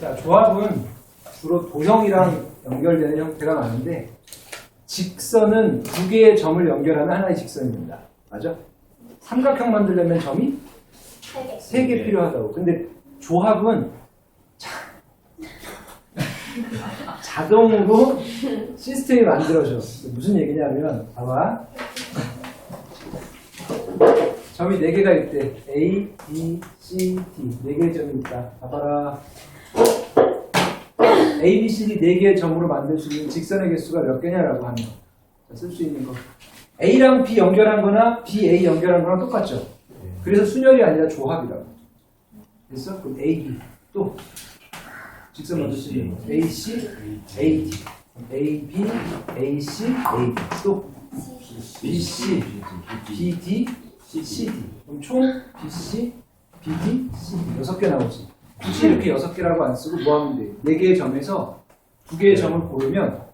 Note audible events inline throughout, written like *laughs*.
자, 조합은 주로 도형이랑 연결되는 형태가 많은데 직선은 두 개의 점을 연결하는 하나의 직선입니다. 맞아? 삼각형 만들려면 점이 세세개 필요하다고. 근데 조합은 자, *laughs* 자동으로 시스템이 만들어져. 무슨 얘기냐면 봐봐. 점이 네 개가 있대. A, B, C, D 네 개의 점이 있다. 봐봐라. A, B, C, D 네 개의 점으로 만들 수 있는 직선의 개수가 몇 개냐라고 하면 쓸수 있는 거. A랑 B 연결한 거나 B, A 연결한 거랑 똑같죠. 그래서 순열이 아니라 조합이라고. 됐어? 그럼 A, B 또 직선 만들 수 있는 거. A, C, A, D A, B, A, C, A, D 또 B, C, B, D, C, D 그럼 총 B, C, B, D, C, D 여섯 개 나오지. 굳이 이렇게 여섯 개라고 안 쓰고 뭐 하면 돼? 네 개의 점에서 두 개의 점을 고르면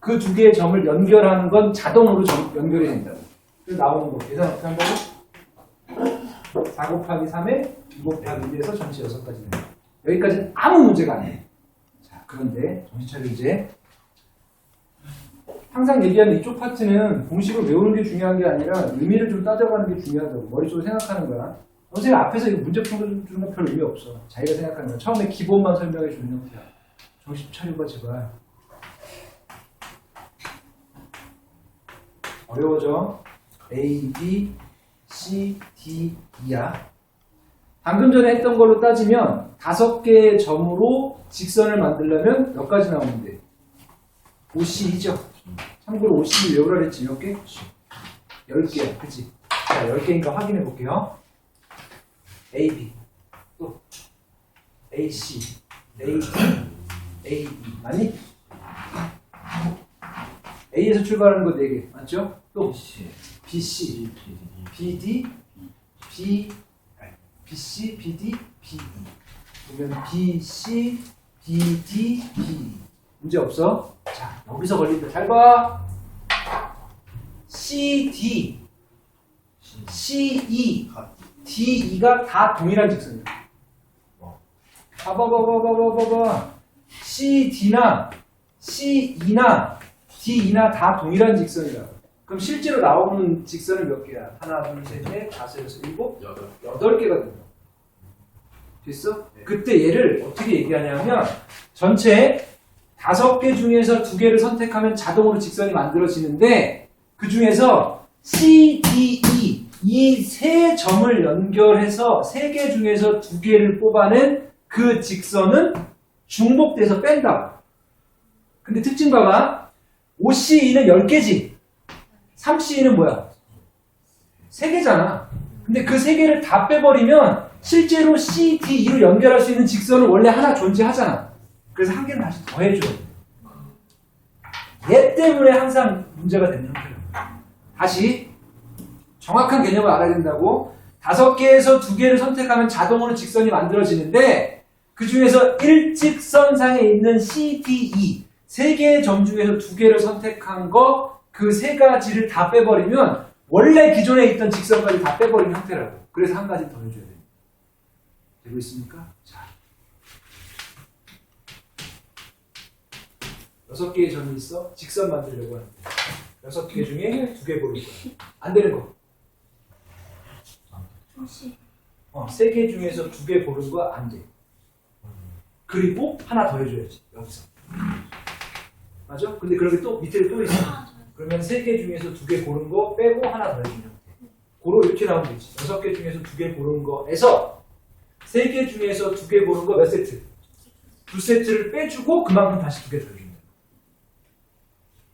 그 두 개의 점을 연결하는 건 자동으로 점- 연결이 된다고. 그래서 나오는 거 계산 어떻게 한다고? 4 곱하기 3에 2 곱하기 1에서 전체 6가지 됩니다. 여기까지는 아무 문제가 아니에요. 자, 그런데 정신 차려 이제 항상 얘기하는 이쪽 파트는 공식을 외우는 게 중요한 게 아니라 의미를 좀 따져가는 게 중요하다고 머릿속으로 생각하는 거야. 선생님 앞에서 이거 문제 풀어주는 건 별 의미 없어. 자기가 생각하는 거야. 처음에 기본만 설명해 주는 형태야. 정신 차려봐 제발. 어려워져. A, B, C, D, E야. 방금 전에 했던 걸로 따지면 다섯 개의 점으로 직선을 만들려면 몇 가지 나오는데? 5C이죠. 참고로 5C 외우라 그랬지 몇 개? 10개야. 그치? 자, 10개니까 확인해 볼게요. AB 또 AC AD AE 아니 A에서 출발하는 거 4개. 맞죠? 또 BC BD B BC BD BE 그러면 BC BD BE 문제 없어? 자 여기서 걸린다. 잘봐. CD CE 아, D2가 다 동일한 직선이에요. 어. 아, 봐봐봐봐봐봐봐 CD나 C2나 D2나 다 동일한 직선이라고. 그럼 실제로 나오는 직선은 몇 개야? 하나, 둘, 셋, 넷, 다섯, 여섯, 일곱, 여덟, 여덟 개가 된다. 됐어? 네. 그때 얘를 어떻게 얘기하냐면 전체 다섯 개 중에서 두 개를 선택하면 자동으로 직선이 만들어지는데 그 중에서 C, D, E 이 세 점을 연결해서 세 개 중에서 두 개를 뽑아낸 그 직선은 중복돼서 뺀다. 근데 특징 봐봐. OCE는 10개지. 3CE는 뭐야? 3개잖아. 근데 그세 개를 다 빼버리면 실제로 C, D, E로 연결할 수 있는 직선은 원래 하나 존재하잖아. 그래서 한 개는 다시 더해줘. 얘 때문에 항상 문제가 되는 형태예요. 다시 정확한 개념을 알아야 된다고 다섯 개에서 두 개를 선택하면 자동으로 직선이 만들어지는데 그 중에서 일직선상에 있는 C, D, E 세 개의 점 중에서 두 개를 선택한 거 그 세 가지를 다 빼버리면 원래 기존에 있던 직선까지 다 빼버린 형태라고. 그래서 한 가지 더 해줘야 돼요. 되고 있습니까? 자. 여섯 개의 점이 있어. 직선 만들려고 하는데. 여섯 개 중에 두 개 고를 거야. 안 되는 거. 혹시 어, 세 개 중에서 두 개 고른 거 안 돼. 그리고 하나 더 해줘야지. 여기서. 맞아? 근데 그런 게또 밑에 또 있어. 그러면 세 개 중에서 두 개 고른 거 빼고 하나 더 해주면 돼. 고로 이렇게 나오면 되지. 여섯 개 중에서 두 개 고른 거에서 세 개 중에서 두 개 고른 거 몇 세트? 두 세트를 빼주고 그만큼 다시 두 개 더 해주면 돼.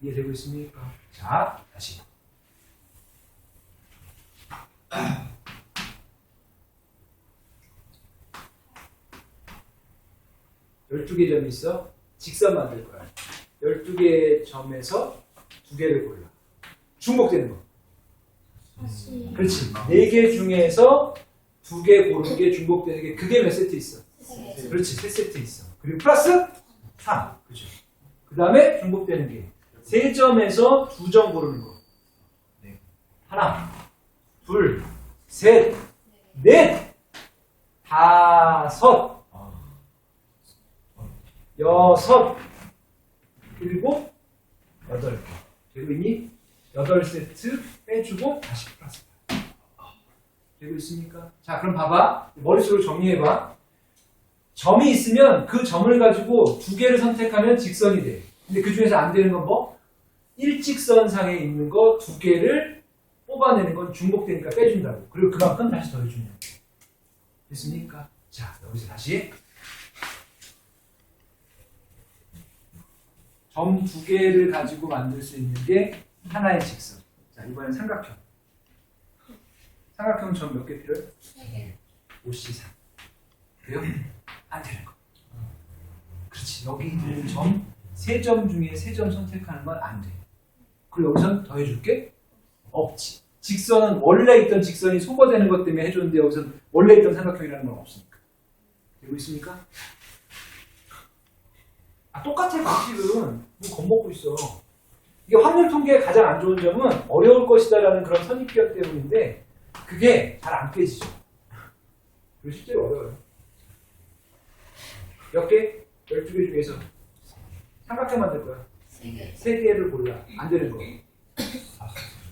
이해되고 있습니까? 자, 다시. 12개 점이 있어. 직선 만들 거야. 12개 점에서 두 개를 골라. 중복되는 거. 혹시 그렇지. 4개 중에서 두개 고른 게 중복되는 게 그게 몇 세트 있어? 세 그렇지. 세 세트 있어. 그리고 플러스 3. 그죠. 그 다음에 중복되는 게세 점에서 두점 고르는 거. 네. 하나, 둘, 셋, 넷, 다섯, 여섯, 일곱, 여덟 개. 되고 있니? 여덟 세트 빼주고 다시 플러스. 되고 있습니까? 자, 그럼 봐봐. 머릿속으로 정리해봐. 점이 있으면 그 점을 가지고 두 개를 선택하면 직선이 돼. 근데 그 중에서 안 되는 건 뭐? 일직선상에 있는 거 두 개를 뽑아내는 건 중복되니까 빼준다고. 그리고 그만큼 다시 더해주냐. 됐습니까? 자, 여기서 다시. 점 두 개를 가지고 만들 수 있는 게 하나의 직선. 자, 이번엔 삼각형. 삼각형 점 몇 개 필요해? 세 개. 5C3. 그래요? 안 되는 거. 그렇지. 여기 있는 점, 세 점 중에 세 점 선택하는 건 안 돼. 그리고 여기선 더해줄게? 없지. 직선은 원래 있던 직선이 소거되는 것 때문에 해줬는데 여기선 원래 있던 삼각형이라는 건 없으니까. 되고 있습니까? 아, 똑같아, 방식은. 뭐 겁먹고 있어. 이게 확률 통계의 가장 안 좋은 점은 어려울 것이다라는 그런 선입견 때문인데 그게 잘 안 깨지죠. 그리고 실제로 어려워요. 몇 개? 12개 중에서 삼각형 만들 거야. 세 개. 세 개를 골라. 안 되는 거.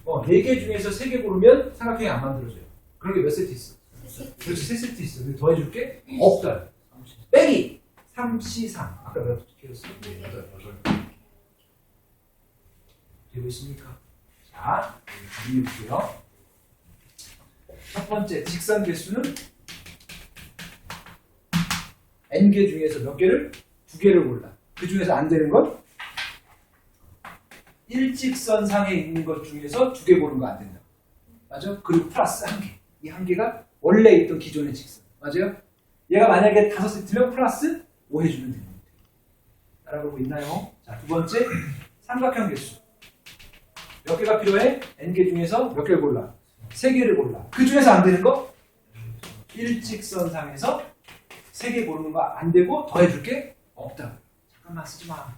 어, 네개 중에서 세개 고르면 삼각형이 안 만들어져요. 그런 게 몇 세트 있어? 그렇지, 세 세트 있어. 근데 더해줄게? 없다. 빼기! 3C3. 아까 내가 했어? 되고 있습니까? 자, 정리해볼게요. 첫 번째, 직선 개수는 n개 중에서 몇 개를? 두 개를 골라. 그 중에서 안 되는 건? 일직선상에 있는 것 중에서 두 개 고른 거 안 된다. 맞아? 그리고 플러스 한 개. 이 한 개가 원래 있던 기존의 직선. 맞아요? 얘가 만약에 다섯 세트면 플러스 5 해주면 됩니다. 따라가고 있나요? 자, 두 번째, 삼각형 개수. 몇 개가 필요해? n개 중에서 몇 개를 골라? 세 개를 골라. 그 중에서 안 되는 거? 일직선상에서 세 개 고르는 거 안 되고 더해줄 게? 없다. 잠깐만 쓰지 마.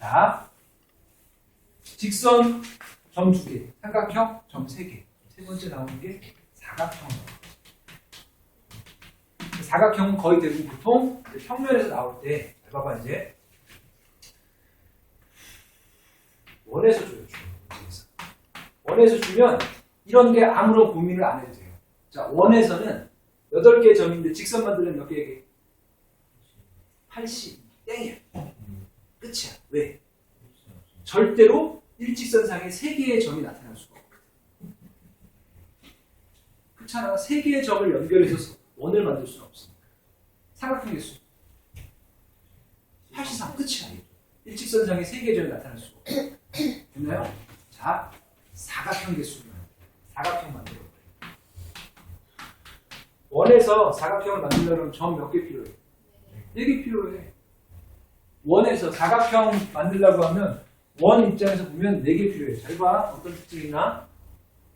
자, 직선 점 두 개, 삼각형 점 세 개. 세 번째 나오는 게 사각형. 사각형은 거의 대부분 보통 평면에서 나올 때, 잘 봐봐 이제 원에서 줘요. 원에서 주면 이런 게 아무런 고민을 안 해도 돼요. 자, 원에서는 8개 점인데 직선 만들면 몇 개게? 80. 땡이야. 끝이야. 왜? 절대로 일직선상에 3개의 점이 나타날 수가 없거든. 그렇잖아. 3개의 점을 연결해서 원을 만들 수는 없으니까. 삼각형 개수. 83. 끝이야. 일직선상에 3개의 점이 나타날 수가 없어. 됐나요? 자, 사각형 개수를. 사각형 만들어. 원에서 사각형을 만들려면 점 몇 개 필요해? 4개 필요해. 원에서 사각형 만들려고 하면 원 입장에서 보면 4개 필요해. 잘 봐. 어떤 특징이 있나?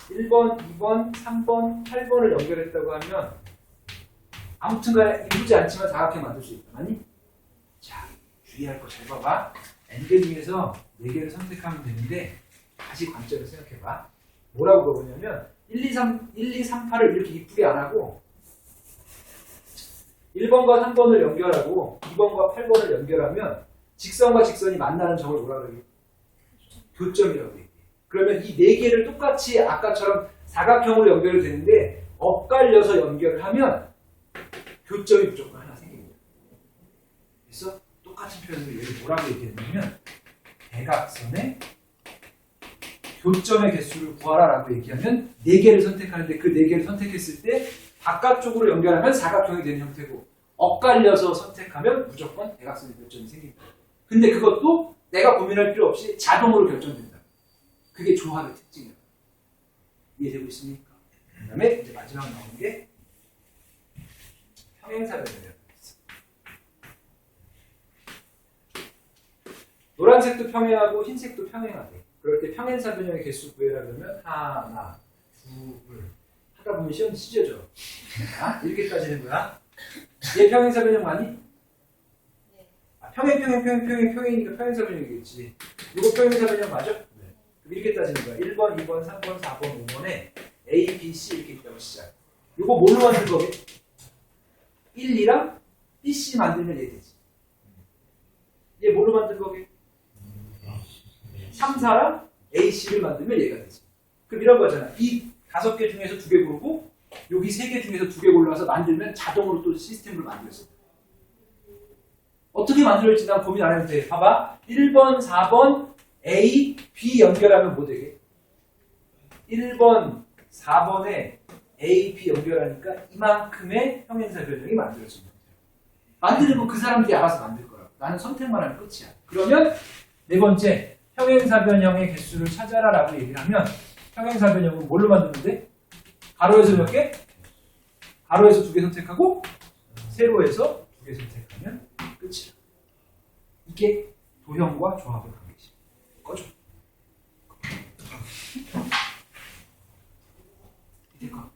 1번, 2번, 3번, 8번을 연결했다고 하면 아무튼 간에 이쁘지 않지만 사각형 만들 수 있다. 아니? 자, 주의할 거 잘 봐봐. n개 중에서 4개를 선택하면 되는데 다시 관점을 생각해봐. 뭐라고 그러냐면 1, 2, 3, 1, 2, 3, 8을 이렇게 이쁘게 안 하고 1번과 3번을 연결하고 2번과 8번을 연결하면 직선과 직선이 만나는 점을 뭐라 그러게? 교점이라고 얘기해. 그러면 이 네 개를 똑같이 아까처럼 사각형으로 연결이 되는데 엇갈려서 연결을 하면 교점이 무조건 하나 생깁니다. 그래서 똑같은 표현으로 얘를 뭐라고 얘기했냐면 대각선의 교점의 개수를 구하라라고 얘기하면 네 개를 선택하는데 그네 개를 선택했을 때 바깥쪽으로 연결하면 사각형이 되는 형태고 엇갈려서 선택하면 무조건 대각선의 교점이 생깁니다. 근데 그것도 내가 고민할 필요 없이 자동으로 결정된다. 그게 조합의 특징이에요. 이해되고 있습니까? 그 다음에 이제 마지막 나오는 게 평행사 변형이라고 있어. 노란색도 평행하고 흰색도 평행하대. 그럴 때 평행사 변형의 개수 구해라 그러면 하나, 둘 하다 보면 시험이 찢어져. 자, 이렇게까지는 거야. 얘 평행사 변형 많이? 네. 아, 평행, 평행, 평행, 평행, 평행이니까 평행사 변형이겠지. 이거 평행사 변형 맞아? 그럼 이렇게 따지는 거야. 1번, 2번, 3번, 4번, 5번에 A, B, C 이렇게 있다고 시작. 이거 뭘로 만들 거게? 1, 2랑 B, C 만들면 얘 되지. 얘 뭘로 만든 거게? 3, 4랑 AC를 만들면 얘가 되지. 그럼 이런 거잖아. 이 다섯 개 중에서 두 개 고르고 여기 세 개 중에서 두 개 골라서 만들면 자동으로 또 시스템을 만들었어. 어떻게 만들어질지 난 고민 안 해도 돼. 봐봐. 1번, 4번, A, B 연결하면 뭐 되게? 1번, 4번에 A, B 연결하니까 이만큼의 형용사 변형이 만들어집니다. 만드는 건그 사람들이 알아서 만들 거라고. 나는 선택만 하면 끝이야. 그러면 네 번째, 형용사 변형의 개수를 찾아라 라고 얘기를 하면 형용사 변형은 뭘로 만드는데? 가로에서 몇 개? 가로에서 두 개 선택하고 세로에서 두 개 선택하면 끝이야. 이게 도형과 조합의 관계지. 꺼줘. 이제 거.